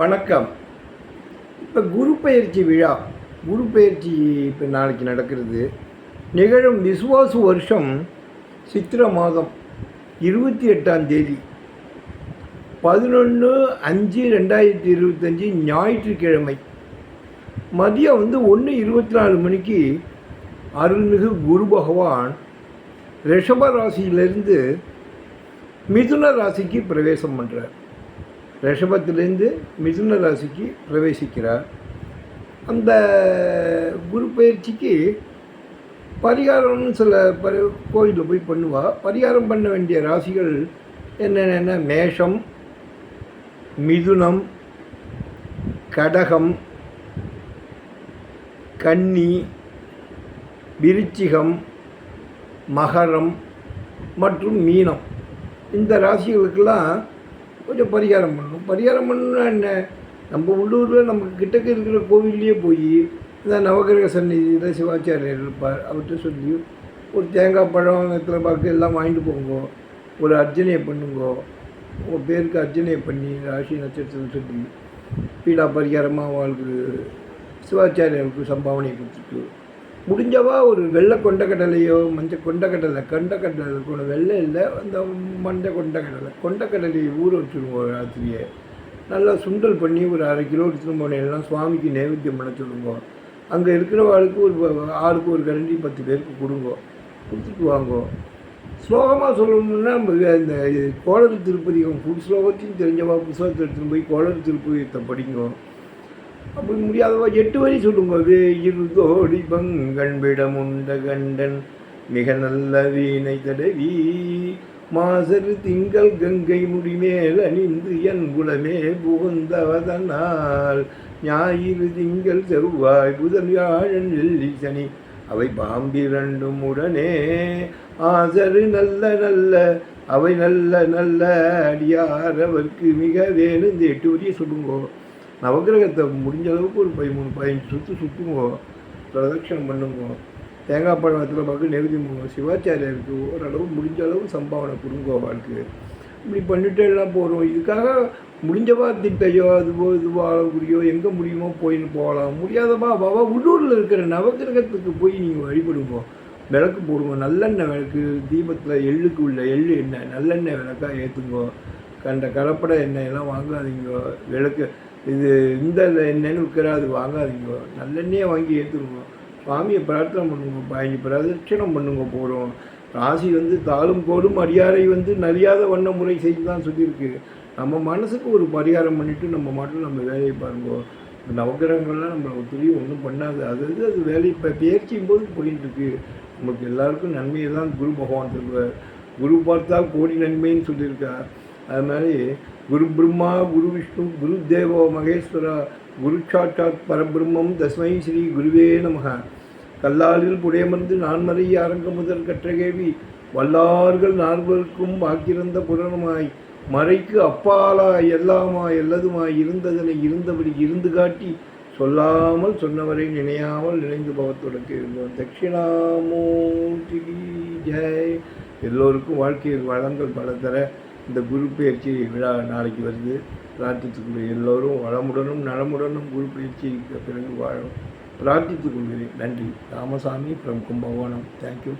வணக்கம். இப்போ குரு பயிற்சி விழா குரு பயிற்சி இப்போ நாளைக்கு நடக்கிறது. நிகழும் விசுவாசு வருஷம் சித்திர மாதம் இருபத்தி எட்டாம் தேதி. பதினொன்று அஞ்சு ரெண்டாயிரத்தி இருபத்தஞ்சி ஞாயிற்றுக்கிழமை. மதியம் வந்து ஒன்று இருபத்தி நாலு மணிக்கு அருள்மிகு குரு பகவான் ரிஷப ராசியிலிருந்து மிதுன ராசிக்கு பிரவேசம் பண்ணுறார் ரிஷபத்திலேருந்து மிதுன ராசிக்கு பிரவேசிக்கிறார். அந்த குரு பயிற்சிக்கு பரிகாரம்னு சில பரி கோயிலில் போய் பண்ணுவா. பரிகாரம் பண்ண வேண்டிய ராசிகள் என்னென்ன மேஷம் மிதுனம் கடகம் கன்னி விருச்சிகம் மகரம் மற்றும் மீனம். இந்த ராசிகளுக்கெல்லாம் கொஞ்சம் பரிகாரம் பண்ணணும். பரிகாரம் பண்ணணும்னா என்ன? நம்ம உள்ளூரில் நம்ம கிட்டக்க இருக்கிற கோவில்லையே போய் இந்த நவகிரக சந்நிதியில் சிவாச்சாரியர் இருப்பார். அவர்கிட்ட சொல்லி ஒரு தேங்காய் பழம் வெத்தலை பாக்கு எல்லாம் வாங்கிட்டு போங்க. ஒரு அர்ச்சனையை பண்ணுங்க. உங்கள் பேருக்கு அர்ச்சனையை பண்ணி ராசி நட்சத்திரம் சொல்லி பீடா பரிகாரமாக அவளுக்கு சிவாச்சாரியருக்கு சம்பாவனை கொடுத்துட்டு முடிஞ்சவா ஒரு வெள்ளை கொண்டக்கடலையோ மஞ்சள் கொண்டக்கடலை கொண்டக்கடலை கூட வெள்ளை இல்லை அந்த மஞ்சள் கொண்டக்கடலை. கொண்டக்கடலையை ஊற வச்சுருவோம் ராத்திரியே நல்லா சுண்டல் பண்ணி ஒரு அரை கிலோ எடுத்துகிட்டு போனேன்னா சுவாமிக்கு நைவேத்தியம் பண்ண சொல்லுவோம் அங்கே இருக்கிறவாளுக்கு ஒரு ஆளுக்கு ஒரு கரண்டி பத்து பேருக்கு கொடுங்கோ. கொடுத்துட்டு வாங்கோ. ஸ்லோகமாக சொல்லணும்னா இந்த இது கோளறு அவங்க புது ஸ்லோகத்தையும் தெரிஞ்சவா புத்தகத்தை எடுத்துன்னு போய் கோளறு திருப்பதியத்தை படிங்கோ. அப்படி முடியாதவா? எட்டு வரி சொல்லும்போது இருதோடி தோடி பங்கன் விடமுண்ட கண்டன் மிக நல்ல வீணை தடவி மாசரு திங்கள் கங்கை முடிமேல் அணிந்து என் குலமே புகுந்தவதனால் ஞாயிறு திங்கள் செவ்வாய் புதன் வியாழன் வெள்ளி சனி அவை பாம்பிரண்டும் உடனே ஆசரு நல்ல நல்ல அவை நல்ல நல்ல அடியார் அவருக்கு மிக வேணும் இந்த எட்டு வரியை சொல்லுங்கோ. நவக்கிரகத்தை முடிஞ்ச அளவுக்கு ஒரு பதிமூணு பதினஞ்சு சுற்று சுற்றுங்கோ பிரதட்சணம் பண்ணுங்கோ. தேங்காய் பழம் வெத்தலை பார்க்க நெருதி சிவாச்சாரியருக்கு ஓரளவு முடிஞ்ச அளவு சம்பாவனை கொடுங்கோ வாழ்க்கை இப்படி பண்ணிட்டு எல்லாம் போகிறோம் இதுக்காக முடிஞ்சவா திட்டையோ அதுவோ இதுவோ அளவுக்குரியோ எங்கே முடியுமோ போயின்னு போகலாம். முடியாதவா பாபா உள்ளூரில் இருக்கிற நவக்கிரகத்துக்கு போய் நீங்கள் வழிபடுங்க. விளக்கு போடுங்க. நல்லெண்ணெய் விளக்கு தீபத்தில் எள்ளுக்கு உள்ள எள்ளு எண்ணெய் நல்லெண்ணெய் விளக்காக ஏற்றுங்கோ கண்ட கலப்பட எண்ணெயெல்லாம் வாங்காதீங்க. விளக்கு இது இந்த எண்ணெய்னு விற்கிற அது வாங்காதீங்க. நல்லெண்ணெயே வாங்கி ஏற்றுருங்க சுவாமியை பிரார்த்தனை பண்ணுங்க பயங்கி பிரதட்சணம் பண்ணுங்க போகிறோம் ராசி வந்து தாளும் கோடும் அடியாரை வந்து நறியாத வண்ண முறை செய்து தான் சொல்லியிருக்கு. நம்ம மனசுக்கு ஒரு பரிகாரம் பண்ணிவிட்டு நம்ம மட்டும் நம்ம வேலையை பாருங்கோ. இந்த நவகிரகங்கள்லாம் நம்மளை ஒத்துழையும் ஒன்றும் பண்ணாது. அது அது அது வேலை இப்போ பேச்சியும் போது போயிட்டு இருக்கு நமக்கு எல்லாருக்கும் நன்மையை தான் குரு பகவான் சொல்லுவார். குரு பார்த்தா கோடி நன்மைன்னு சொல்லியிருக்கார். அது மாதிரி குரு பிரம்மா குரு விஷ்ணு குரு தேவோ மகேஸ்வரா குரு சாட்சாத் பரபிரம்மம் தஸ்மை ஸ்ரீ குருவே நமக. கல்லாலில் புடையமர்ந்து நான்மறை அரங்க முதல் கற்றகேவி வல்லார்கள் நால்வருக்கும் வாக்கிறந்த புலனுமாய் மறைக்கு அப்பாலாய் எல்லாமாய் எல்லதுமாய் இருந்ததனை இருந்தபடி இருந்து காட்டி சொல்லாமல் சொன்னவரை நினையாமல் நினைந்து பவத்துடக்கு இருந்தோம் தட்சிணாமூர்த்தி ஜெய். எல்லோருக்கும் வாழ்க்கையில் வளங்கள் பல தர இந்த குரு பயிற்சி விழா நாளைக்கு வருது. பிரார்த்தித்துக்குள்ள எல்லோரும் வளமுடனும் நலமுடனும் குரு பயிற்சிக்கு பிறகு வாழும். பிரார்த்தித்துக் கொள்கிறேன் நன்றி. ராமசாமி ஃப்ரம் கும்பகோணம். தேங்க்யூ